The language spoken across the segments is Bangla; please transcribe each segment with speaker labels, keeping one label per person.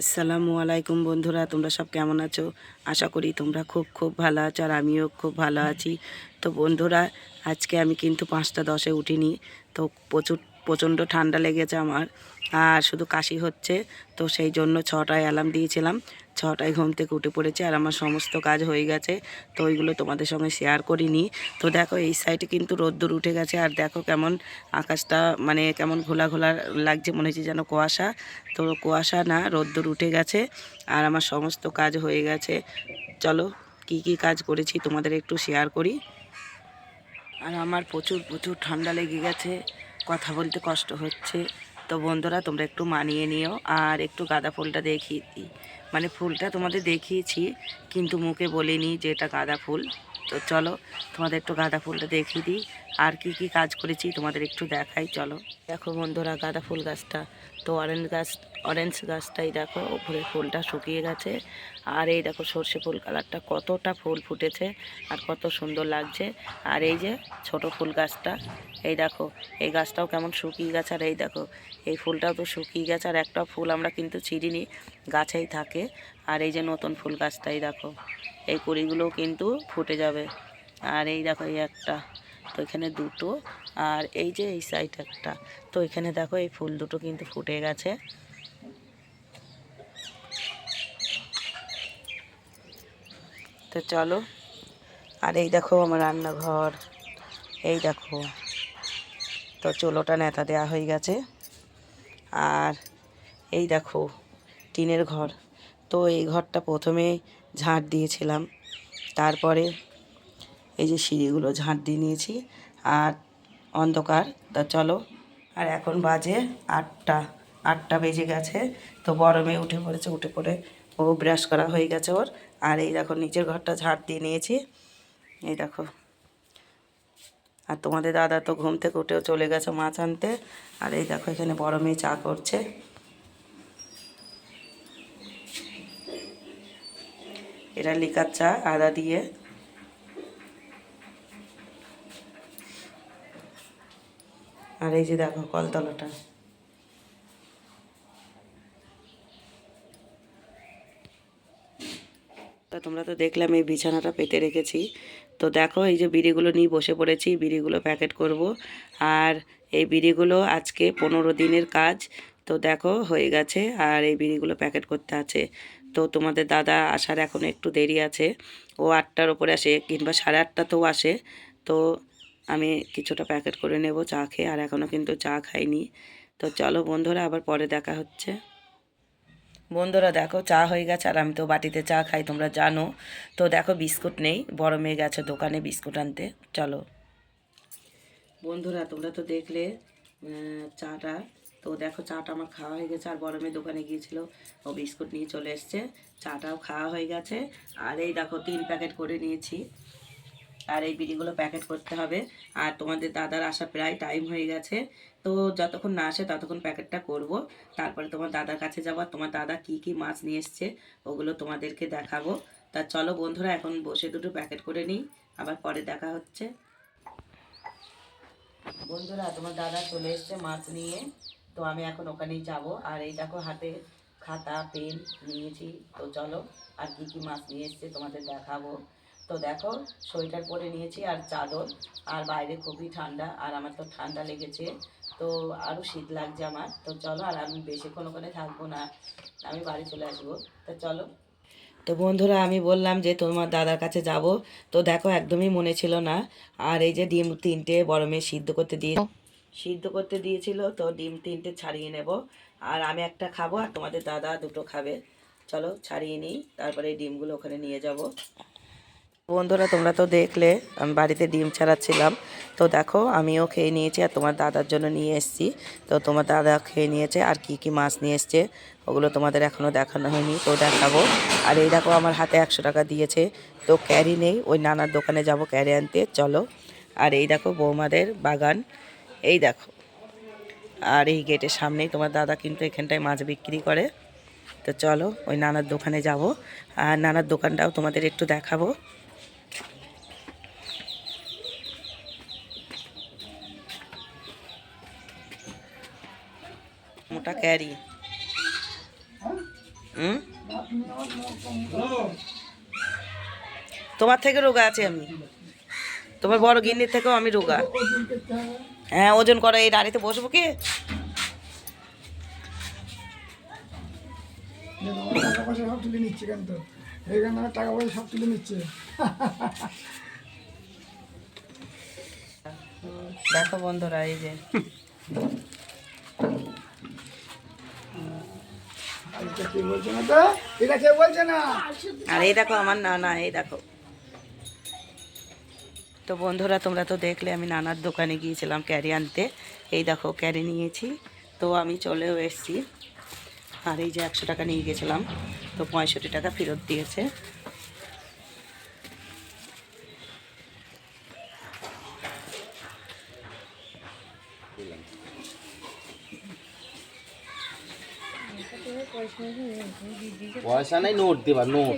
Speaker 1: আসসালামু আলাইকুম বন্ধুরা, তোমরা সব কেমন আছো? আশা করি তোমরা খুব খুব ভালো আছো আর আমিও খুব ভালো আছি। তো বন্ধুরা, আজকে আমি কিন্তু পাঁচটা দশে উঠিনি। তো প্রচুর, প্রচণ্ড ঠান্ডা লেগেছে আমার। আর শুধু কাশি হচ্ছে, তো সেই জন্য ছটায় অ্যালার্ম দিয়েছিলাম। ছটায় ঘুম থেকে উঠে পড়েছে আর আমার সমস্ত কাজ হয়ে গেছে, তো ওইগুলো তোমাদের সঙ্গে শেয়ার করিনি। তো দেখো এই সাইডে কিন্তু রোদ্দুর উঠে গেছে আর দেখো কেমন আকাশটা মানে কেমন ঘোলা ঘোলা লাগছে, মনে হচ্ছে যেন কুয়াশা। তো কুয়াশা না, রোদ্দুর উঠে গেছে আর আমার সমস্ত কাজ হয়ে গেছে। চলো কি কি কাজ করেছি তোমাদের একটু শেয়ার করি। আর আমার প্রচুর প্রচুর ঠান্ডা লেগে গেছে, কথা বলতে কষ্ট হচ্ছে। তো বন্ধুরা, তোমরা একটু মানিয়ে নিও আর একটু গাঁদা ফুলটা দেখিয়ে দিই। মানে ফুলটা তোমাদের দেখিয়েছি, কিন্তু মুখে বলিনি যে এটা গাঁদা ফুল। তো চলো, তোমাদের একটু গাঁদা ফুলটা দেখিয়ে দিই। আর কি কি কাজ করেছি তোমাদের একটু দেখাই, চলো। দেখো বন্ধুরা, গাঁদা ফুল গাছটা। তো অরেঞ্জ গাছ অরেঞ্জ গাছটাই দেখো ওপরে ফুলটা শুকিয়ে গেছে। আর এই দেখো সর্ষে ফুল কালারটা কতটা ফুল ফুটেছে আর কত সুন্দর লাগছে। আর এই যে ছোট ফুল গাছটা, এই দেখো, এই গাছটাও কেমন শুকিয়ে গেছে। আর এই দেখো, এই ফুলটাও তো শুকিয়ে গেছে। আর একটা ফুল আমরা কিন্তু ছিঁড়িনি, গাছেই থাকে। আর এই যে নতুন ফুল গাছটাই দেখো এই কুড়িগুলোও কিন্তু ফুটে যাবে। আর এই দেখো, এই একটা, তো এখানে দুটো, আর এই যে এই সাইড একটা, তো এখানে দেখো এই ফুল দুটো কিন্তু ফুটে গেছে। তো চলো, আর এই দেখো আমার রান্নাঘর, এই দেখো, তো চুলোটা নেতা দেওয়া হয়ে গেছে। আর এই দেখো, টিনের ঘর, তো এই ঘরটা প্রথমে ঝাঁট দিয়েছিলাম। তারপরে এই যে সিঁড়িগুলো ঝাঁট দিয়ে নিয়েছি আর অন্ধকার। তা চলো, আর এখন বাজে আটটা আটটা বেজে গেছে। তো বড় মেয়ে উঠে পড়েছে, উঠে পড়ে ও ব্রাশ করা হয়ে গেছে ওর। আর এই দেখো নিচের ঘরটা ঝাঁট দিয়ে নিয়েছি। এই দেখো। আর তোমাদের দাদা তো ঘুম থেকে উঠেও চলে গেছে মাছ আনতে। আর এই দেখো এখানে বড় মেয়ে চা করছে। এটা লিকার চা, আদা দিয়ে। আর এই যে দেখো, কলতলাটা। তা তোমরা তো দেখলাম এই বিছানাটা পেতে রেখেছি। তো দেখো, এই যে বিড়িগুলো নিয়ে বসে পড়েছি, বিড়িগুলো প্যাকেট করব। আর এই বিড়িগুলো আজকে পনেরো দিনের কাজ। তো দেখো, হয়ে গেছে, আর এই বিড়িগুলো প্যাকেট করতে আছে। তো তোমাদের দাদা আসার এখন একটু দেরি আছে। ও আটটার ওপরে আসে কিংবা সাড়ে আটটাতেও আসে। তো আমি কিছুটা প্যাকেট করে নেব চা খেয়ে, আর এখনও কিন্তু চা খাইনি। তো চলো বন্ধুরা, আবার পরে দেখা হচ্ছে। বন্ধুরা, দেখো চা হয়ে গেছে, আর আমি তো বাটিতে চা খাই, তোমরা জানো। তো দেখো বিস্কুট নেই, বড় মেয়ে গেছে দোকানে বিস্কুট আনতে। চলো। বন্ধুরা, তোমরা তো দেখলে চাটা তো দেখো চাটা আমার খাওয়া হয়ে গেছে, আর বড় মেয়ে দোকানে গিয়েছিল, ও বিস্কুট নিয়ে চলে এসছে, চাটাও খাওয়া হয়ে গেছে, আর এই দেখো তিন প্যাকেট করে নিয়েছি, আর এই বিড়িগুলো প্যাকেট করতে হবে, আর তোমাদের দাদার আসা প্রায় টাইম হয়ে গেছে, তো যতক্ষণ না আসে ততক্ষণ প্যাকেটটা করব, তারপরে তোমার দাদার কাছে যাব তোমার দাদা কি কি মাছ নিয়ে এসছে, ওগুলো তোমাদেরকে দেখাবো, তা চলো বন্ধুরা এখন বসে দুটো প্যাকেট করে নিই, আবার পরে দেখা হচ্ছে। বন্ধুরা, তোমার দাদা চলে এসছে মাছ নিয়ে তো আমি এখন ওখানেই যাব। আর এই দেখো হাতে খাতা, পেন নিয়েছি। তো চলো আর কি কি মাছ নিয়ে এসছে তোমাদের দেখাবো। তো দেখো, সোয়েটার পরে নিয়েছি আর চাদর। আর বাইরে খুবই ঠান্ডা, আর আমার তো ঠান্ডা লেগেছে। তো আরও শীত লাগছে আমার। তো চলো, আর আমি বেশিক্ষণ ওখানে থাকব না। আমি বাড়ি চলে আসব। তো চলো। তো বন্ধুরা, আমি বললাম যে তোমার দাদার কাছে যাব। তো দেখো, একদমই মনে ছিল না। আর এই যে ডিম তিনটে বড় মেয়ে সিদ্ধ করতে দিয়ে সিদ্ধ করতে দিয়েছিল, তো ডিম তিনটে ছাড়িয়ে নেব। আর আমি একটা খাব আর তোমাদের দাদা দুটো খাবে। চলো ছাড়িয়ে নিই, তারপরে ডিমগুলো ওখানে নিয়ে যাব। বন্ধুরা, তোমরা তো দেখলে, আমি বাড়িতে ডিম ছাড়াচ্ছিলাম। তো দেখো, আমিও খেয়ে নিয়েছি আর তোমার দাদার জন্য নিয়ে এসেছি। তো তোমার দাদা খেয়ে নিয়েছে আর কি কি মাছ নিয়ে এসছে, ওগুলো তোমাদের এখনও দেখানো হয়নি, তো দেখাবো। আর এই দেখো, আমার হাতে একশো টাকা দিয়েছে, তো ক্যারি নেই, ওই নানার দোকানে যাব ক্যারি আনতে, চলো। আর এই দেখো, বৌমাদের বাগান। এই দেখো। আর এই গেটের সামনেই তোমার দাদা কিন্তু এখানটায় মাছ বিক্রি করে। তো চলো, ওই নানার দোকানে যাব। আর নানার দোকানটাও তোমাদের একটু দেখাবো। মোটা ক্যারি। তোমার থেকে রোগা আছে আমি। তোমার বড় গিন্নির থেকেও আমি রোগা। হ্যাঁ ওজন করো এই দাঁড়িতে বসবো কি?
Speaker 2: টাকা পয়সা সব তুলে নিচ্ছে কেন তো এইখানে আমার টাকা পয়সা সব তুলে নিচ্ছে।
Speaker 1: দেখো বন্ধুরা এই যে।
Speaker 2: না না?
Speaker 1: আর এই দেখো আমার নানা এই দেখো। তো বন্ধুরা তোমরা তো দেখলে আমি নানার দোকানে গিয়েছিলাম ক্যারি আনতে। এই দেখো ক্যারি নিয়েছি। তো আমি চলেও এসেছি। আর এই যে একশো টাকা নিয়ে গেছিলাম তো পঁয়ষট্টি টাকা ফেরত দিয়েছে।
Speaker 3: পয়সা নাই নোট দেবা নোট।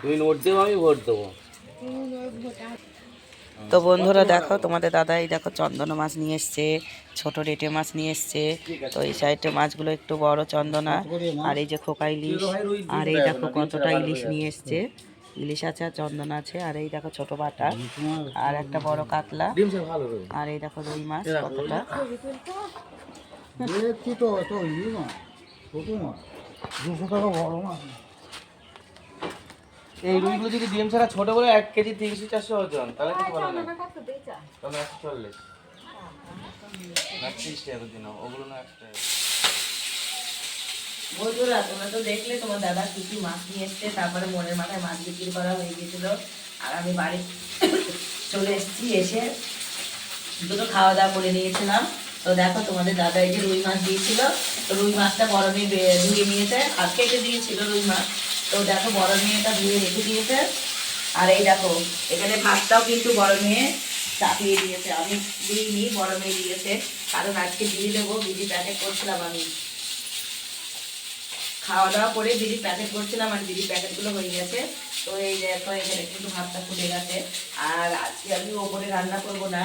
Speaker 3: তুমি নোট দেবো আমি ভোট দেবো।
Speaker 1: তো বন্ধুরা দেখো, তোমাদের দাদা এই দেখো চন্দনা মাছ নিয়ে এসছে, ছোট রেটে মাছ নিয়ে এসছে। তো এই সাইডে মাছগুলো একটু বড় চন্দনা আর এই যে খোকা ইলিশ, আর এই দেখো কতটা ইলিশ নিয়ে এসছে। ইলিশ আছে আর চন্দনা আছে, আর এই দেখো ছোট বাটা, আর একটা বড় কাতলা, আর এই দেখো রুই মাছ কতটা।
Speaker 2: দুশো টাকা বড় না
Speaker 3: এই রুইগুলো যদি ডিম ছাড়া ছোট করে এক কেজি তিনশো চারশো ওজন, তাহলে কিছু বলে না তাহলে একশো চল্লিশ না টাকা দিন, ওগুলো না একশো টাকা।
Speaker 1: বন্ধুরা, তোমরা তো দেখলে, তোমার দাদা কি কি মাছ নিয়ে এসছে, তারপরে মনের মাথায় মাছ বিক্রি করা হয়ে গিয়েছিল। আর আমি বাড়ি চলে এসেছি, এসে দুটো খাওয়া দাওয়া করে নিয়েছিলাম। তো দেখো, তোমাদের দাদা এই যে রুই মাছ দিয়েছিল। রুই মাছটা বে- ধুয়ে নিয়েছে, আর কেটে দিয়েছিল রুই মাছ। তো দেখো বড় মেয়েটা ধুয়ে রেখে দিয়েছে। আর এই দেখো, এখানে ভাতটাও কিন্তু বড় মেয়ে চাপিয়ে দিয়েছে। আমি দিইনি, বড় মেয়ে দিয়েছে। কারণ আজকে দিয়ে দেবো বিড়ি প্যাকেট করছিলাম আমি। খাওয়া দাওয়া করে বিড়ি প্যাকেট করছিলাম আর বিড়ি প্যাকেটগুলো হয়ে গেছে। তো এই দেখো, এখানে কিন্তু ভাতটা ফুটে গেছে। আর আজকে আমি ওপরে রান্না করব না।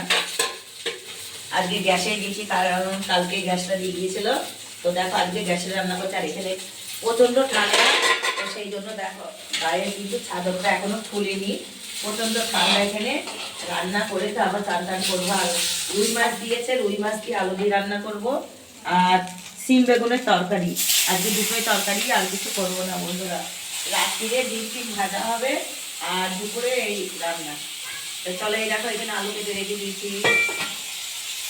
Speaker 1: আজকে গ্যাসে দিয়েছি কারণ কালকে গ্যাসটা দিয়ে গিয়েছিল তো দেখো, আজকে গ্যাসে রান্না করছে। আর এখানে প্রচণ্ড ঠান্ডা। সেই জন্য দেখো, গায়ে কিন্তু চাদরটা এখনও খুলিনি প্রচণ্ড ঠান্ডা এখানে। রান্না করে তো আবার চান টান করব। আর রুই মাছ দিয়েছে, রুই মাছ দিয়ে আলু দিয়ে রান্না করব। আর সিম বেগুনের তরকারি। আজকে দুটোই তরকারি, আর কিছু করব না বন্ধুরা। রাত্রিরে ডিম টিম ভাজা হবে, আর দুপুরে এই রান্না। তো চলো এই দেখো, এখানে আলু কেটে রেখে দিয়েছি।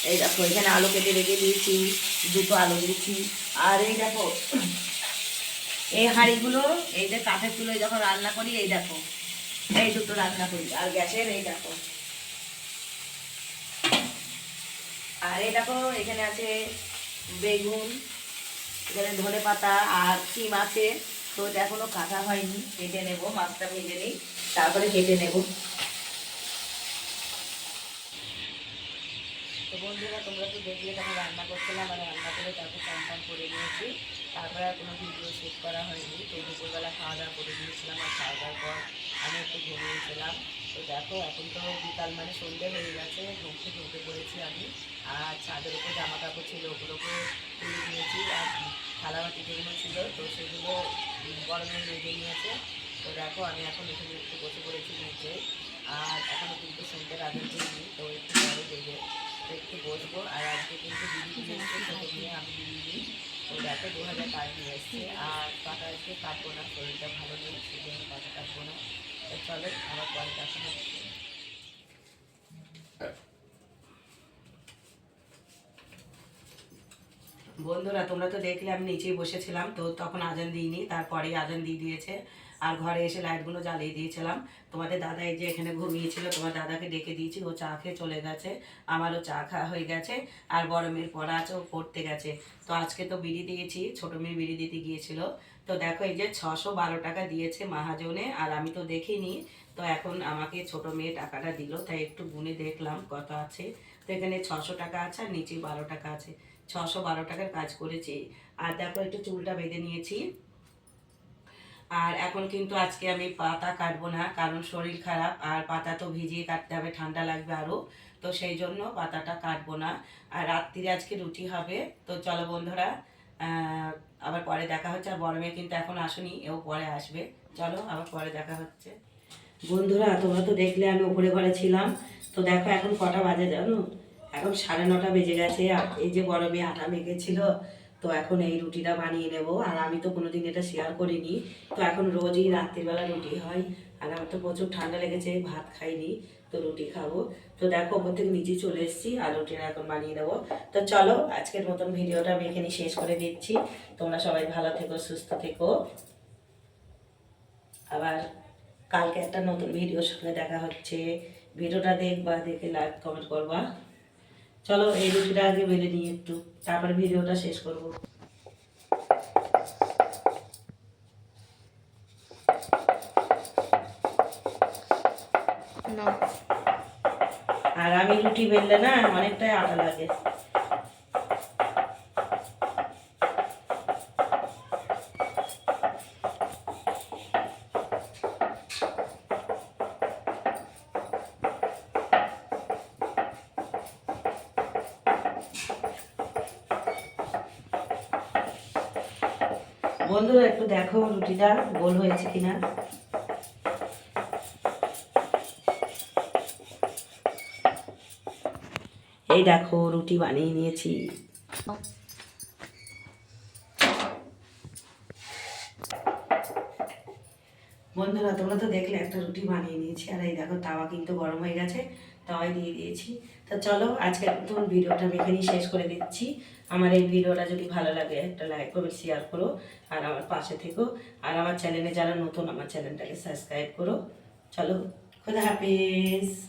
Speaker 1: এই দেখো, এখানে আলু কেটে রেখে দিয়েছি, দুটো আলু দিয়েছি। আর এই দেখো এই হাঁড়িগুলো, এই যে কাঠের চুলোয় যখন রান্না করি, এই দেখো, এই দুটো রান্না করি, আর গ্যাসের এই দেখো। আর এই দেখো, এখানে আছে বেগুন, এখানে ধনে পাতা আর সিম আছে। তো এটা এখনও কাঁচা হয়নি, কেটে নেব, মাছটা ভেজে নিই, তারপরে কেটে নেব। বন্ধুরা, তোমরা তো দেখলে তখন রান্না করছিলাম আর রান্না করে তারপর টান করে নিয়েছি। তারপরে আর কোনো ভিডিও শ্যুট করা হয়নি। তো দুপুরবেলা খাওয়া দাওয়া করে দিয়েছিলাম আর খাওয়া দাওয়ার পর আমি একটু ঘুমিয়েছিলাম। তো দেখো, এখন তো বিকাল মানে সন্ধ্যে হয়ে গেছে। ঘুম থেকে উঠে পড়েছি আমি। আর ছাদের উপর জামা কাপড় ছিল ওগুলোকে তুলে নিয়েছি। আর থালাবাটি যেগুলো ছিল, তো সেগুলো গরমে মেজে নিয়েছে। তো দেখো, আমি এখন এখানে একটু বসে পড়েছি নিচে। আর এখনও কিন্তু সন্ধ্যের আগে দিইনি তো একটু আর আজকে কিন্তু দিদি নিয়েছে সেটা নিয়ে আমি দিদি নিই তো দেখো দু হাজার টাকা নিয়ে এসছে আর পাটা আজকে কাটবো না শরীরটা ভালো নেই সেই জন্য পাটা কাটবো না। তো চলো আবার পরে দেখা হচ্ছে বন্ধুরা, তোমরা তো দেখলে আমি নিচেই বসেছিলাম, তো তখন আজান দিইনি, তারপরেই আজান দিয়ে দিয়েছে। আর ঘরে এসে লাইটগুলো জ্বালিয়ে দিয়েছিলাম। তোমাদের দাদা এই যে এখানে ঘুমিয়েছিল, তোমার দাদাকে ডেকে দিয়েছি, ও চা খেয়ে চলে গেছে। আমারও চা খাওয়া হয়ে গেছে, আর বড় মেয়ের পড়া আছে, ও পড়তে গেছে। তো আজকে তো বিড়ি দিয়েছি, ছোট মেয়ে বিড়ি দিতে গিয়েছিল। তো দেখো এই যে ছশো বারো টাকা দিয়েছে মাহাজনে, আর আমি তো দেখিনি। তো এখন আমাকে ছোট মেয়ে টাকাটা দিল, তাই একটু গুনে দেখলাম কত আছে। তো এখানে ছশো টাকা আছে, আর নিচে বারো টাকা আছে। ছশো বারো টাকার কাজ করেছি। আর দেখো, একটু চুলটা বেঁধে নিয়েছি। আর এখন কিন্তু আজকে আমি পাতা কাটবো না, কারণ শরীর খারাপ। আর পাতা তো ভিজিয়ে কাটতে হবে, ঠান্ডা লাগবে আরও তো সেই জন্য পাতাটা কাটবো না। আর রাত্রিরে আজকে রুটি হবে। তো চলো বন্ধুরা আবার পরে দেখা হচ্ছে। আর বড় মেয়ে কিন্তু এখন আসেনি, এও পরে আসবে। চলো, আবার পরে দেখা হচ্ছে। বন্ধুরা, তোমরা তো দেখলে আমি উপরে ঘরে ছিলাম। তো দেখো, এখন কটা বাজে জানো? এখন সাড়ে নটা বেজে গেছে, আর এই যে গরমে আটা মেখেছিল, তো এখন এই রুটিটা বানিয়ে নেব। আর আমি তো কোনোদিন এটা শেয়ার করিনি। তো এখন রোজই রাত্রিবেলা রুটি হয়, আর আমার তো প্রচুর ঠান্ডা লেগেছে, ভাত খাইনি, তো রুটি খাব। তো দেখো, ওপর থেকে নিচে চলে এসেছি, আর রুটিটা এখন বানিয়ে নেব। তো চলো, আজকের মতন ভিডিওটা আমি এখানে শেষ করে দিচ্ছি। তোমরা সবাই ভালো থেকো, সুস্থ থেকো। আবার কালকে একটা নতুন ভিডিওর সঙ্গে দেখা হচ্ছে। ভিডিওটা দেখবা, দেখে লাইক কমেন্ট করবা। চলো এই রুটিটা আগে বেলে নিই একটু তারপর ভিডিওটা শেষ করব। আর আমি রুটি বেললে না অনেকটাই আটা লাগে। বন্ধুরা, একটু দেখো রুটিটা গোল হয়েছে কিনা। এই দেখো, রুটি বানিয়ে নিয়েছি। বন্ধুরা, তোমরা তো দেখলে, একটা রুটি বানিয়ে নিয়েছি। আর এই দেখো, তাওয়া কিন্তু গরম হয়ে গেছে, তাওয়াই দিয়ে দিয়েছি। তো চলো আজকে নতুন ভিডিওটা আমি এখানেই শেষ করে দিচ্ছি। আমার এই ভিডিওটা যদি ভালো লাগে, একটা লাইক করো শেয়ার করো, আর আমার পাশে থেকো। আর আমার চ্যানেলে যারা নতুন, আমার চ্যানেলটাকে সাবস্ক্রাইব করো। চলো, খোদা হাফিজ।